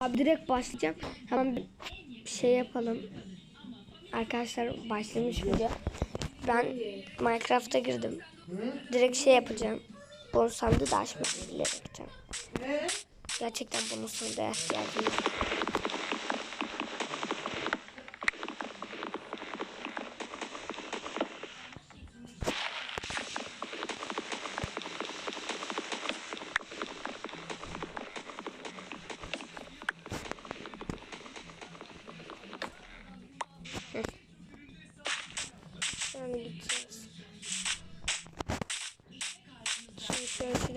Abi direkt başlayacağım. Hemen bir şey yapalım. Arkadaşlar başlamış video. Ben Minecraft'a girdim. Direkt şey yapacağım. Bonus sandığı da açmak yapacağım. Gerçekten bonus sandığa ihtiyacım var.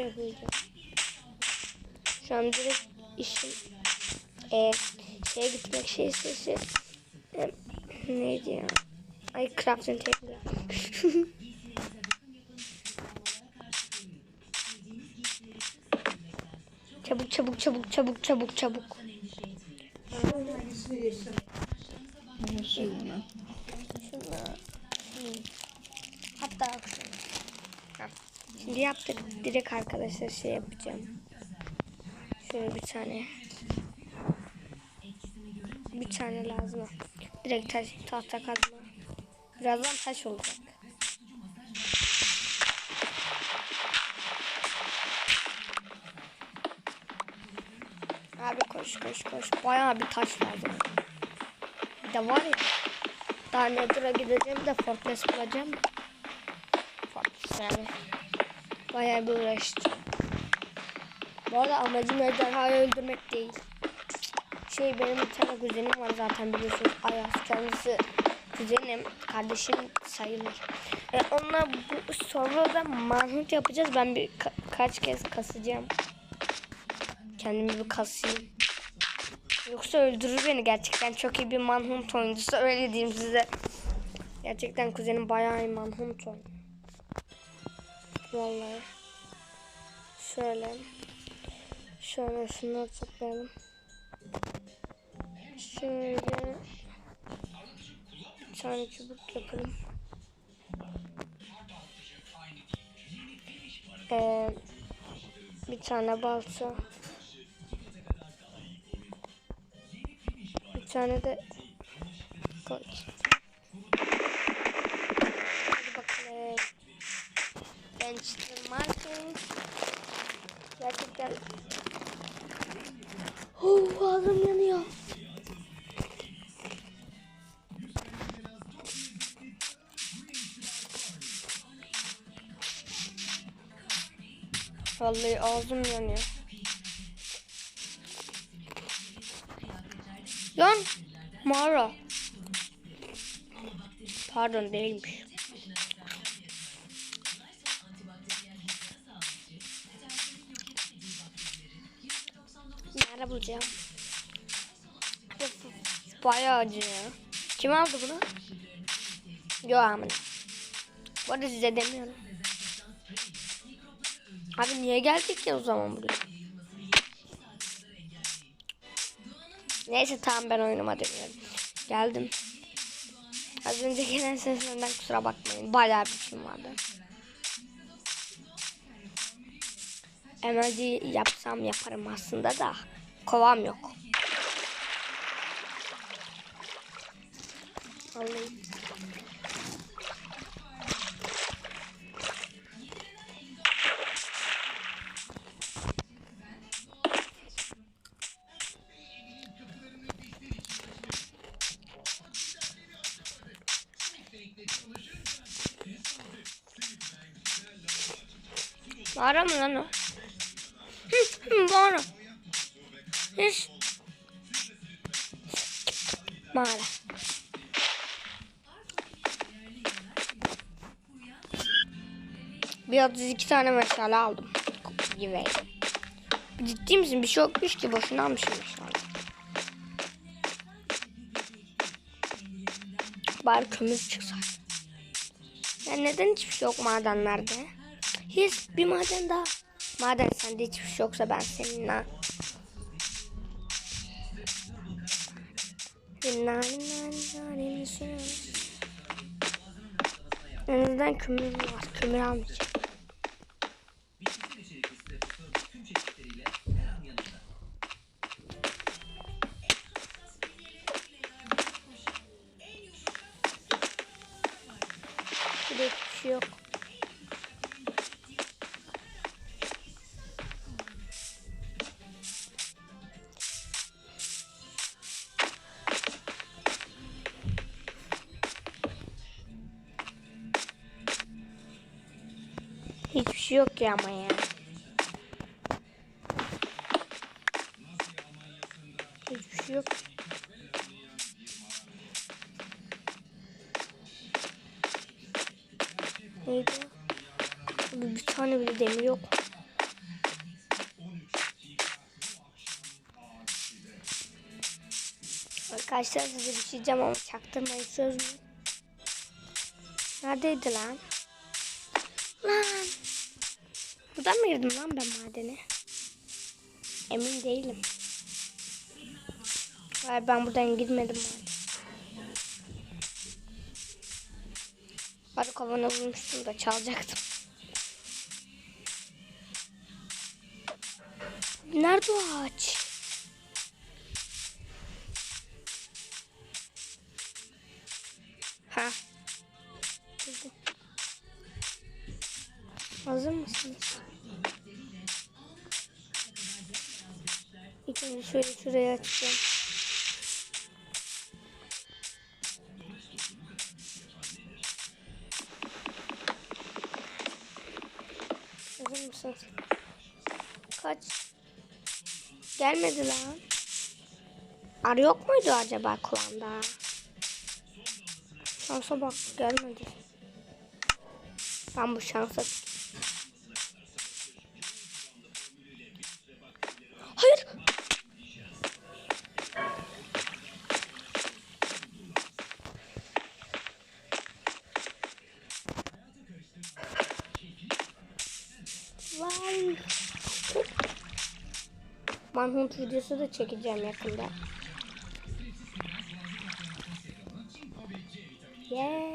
Şuraya koyacağım. Şu an direkt işim e, şeye gitmek şey sesi e, neydi ya? Ay crafting table. çabuk çabuk çabuk çabuk çabuk çabuk. Şuna. Hmm. Hatta akşam. Şimdi yaptık. Direkt arkadaşlar şey yapacağım. Şöyle bir tane. Bir tane lazım. Direkt taş, tahta kazma. Birazdan taş olacak. Abi koş koş koş. Bayağı bir taş lazım. Bir de var ya. Daha Nether'a gideceğim de Fortress bulacağım. Fortress yani. Bayağı bir uğraşacağım. Bu arada amacım ejderhayı öldürmek değil. Şey benim bir tane kuzenim var zaten biliyorsunuz. Ayaz kendisi kuzenim, kardeşim sayılır. E, onunla bu sonra da manhunt yapacağız. Ben bir ka- kaç kez kasacağım. Kendimi bir kasayım. Yoksa öldürür beni gerçekten. Çok iyi bir manhunt oyuncusu öyle diyeyim size. Gerçekten kuzenim bayağı iyi manhunt oynuyor. Vallahi. Şöyle. Şöyle şunları toplayalım. Şöyle. Bir çubuk yapalım. Ee, bir tane balta. Bir tane de koç. Bench'tir marking. Gerçekten. Oh ağzım yanıyor. Vallahi ağzım yanıyor. Lan mağara. Pardon değilmiş. Nerede bulacağım? Bayağı. Kim aldı bunu? Yo amin. Bu arada size demiyorum. Abi niye geldik ya o zaman buraya? Neyse tamam ben oyunuma dönüyorum. Geldim. Az önce gelen seslerden kusura bakmayın. Bayağı bir işim vardı. Emoji yapsam yaparım aslında da kovam yok. Mağara mı lan o? Hı, hı, mağara. Hiç. Mağara. Bir 32 tane meşale aldım. Gibi. Ciddi misin? Bir şey yokmuş ki boşuna almışım meşale. Bari kömür çıksa. Ya neden hiçbir şey yok madenlerde? Hiç bir maden daha. Maden sende hiçbir şey yoksa ben seninle. En azından kömür var. Kömür almayacağım. Şey yok ya ama ya. Hiçbir şey yok. Neydi? bir tane bile demir yok. Arkadaşlar size bir şey diyeceğim ama çaktırmayın söz mü? Neredeydi lan? Lan! Buradan mı girdim lan ben madene? Emin değilim. Hayır ben buradan girmedim madene. Bari kafana vurmuştum da çalacaktım. Nerede o ağaç? Ha. Hazır mısınız? Önce şöyle şuraya açacağım. Hazır mısınız? Kaç? Gelmedi lan. Arı yok muydu acaba kulağında? Şansa bak gelmedi. Ben bu şansa... Manhunt videosu da çekeceğim yakında. Yes.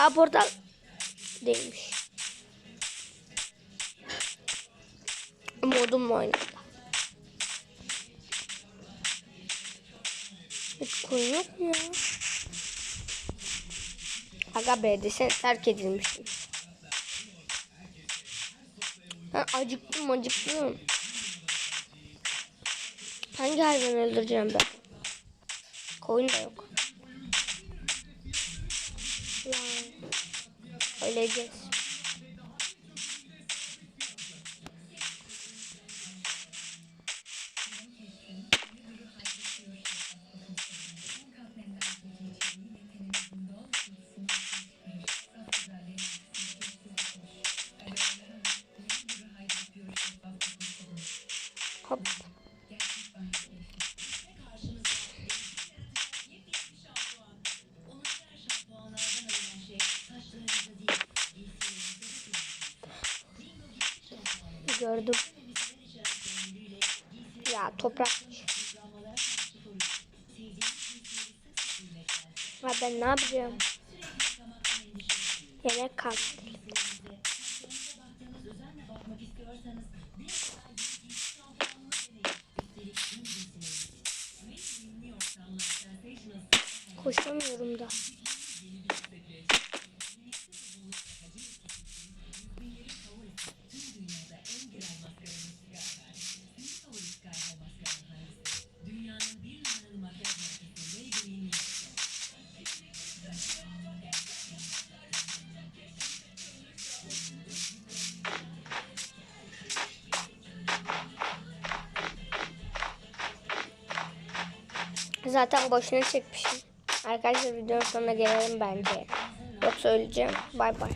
Aa portal değilmiş. Modum oynadı. Hiç koyun yok mu ya? Aga be desen terk edilmişim. Ha, acıktım acıktım. Hangi hayvanı öldüreceğim ben? Koyun da yok. Öleceğiz. Ya toprak. Ha ben ne yapacağım? Yemek kaldı. Koşamıyorum da. Zaten boşuna çekmişim. Arkadaşlar videonun sonuna gelelim bence. Yoksa öleceğim. Bay bay.